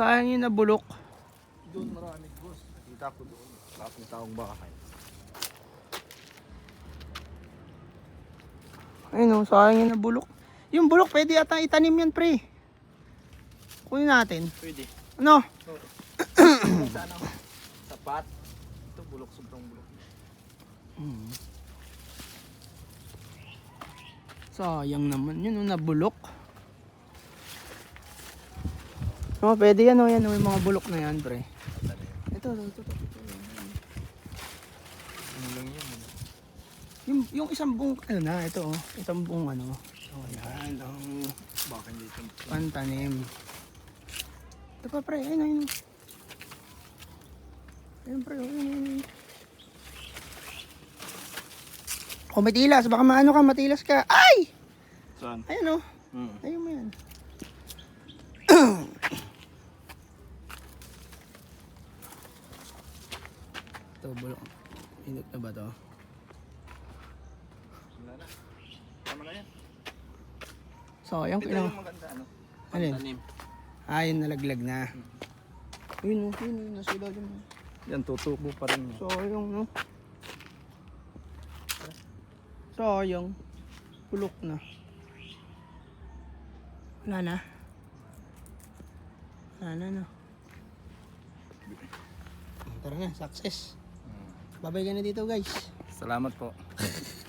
Sayang yun na bulok. Doon marami boss. Nakita ko doon. Lahat ng taong bahay. Ayun o, sayang yun na bulok. Yung bulok, pwede ata itanim yan, pre. Kunin natin. Pwede. Ano? sa ano? Sapat. Ito bulok sobrang bulok. Sayang naman yun, oh, nabulok. Oh, pwede yan, oh, yan, oh, yung mga bulok na yan, pre. Ito, ito, ito. Ano lang yan? Yung, yung isang buong, ano na, ito, oh, isang buong, ano. Oh, yan, ang Baka hindi ito. pantanim. Ito pa, pre, ayun, ayun. Ayun, pre, oh, ayun, ayun. Oh, matilas, baka maano ka, matilas ka. Ay! Saan? Ayun, oh. Hmm. Ayun mo yan. Ito, bulok. Hinot na ba to? Wala na. Tama na yan. Sayang, Ito kailangan. yung maganda ano. Alin? Tanim. Ah, yun, nalaglag na. Ayun, oh, yun, yun, nasa ilalim. oh. Yan tutubo pa rin yan. Sayang, no? Sayang. Bulok na. Wala na. Wala na, no? Tara na, success. Babay ka na dito, guys. Salamat po.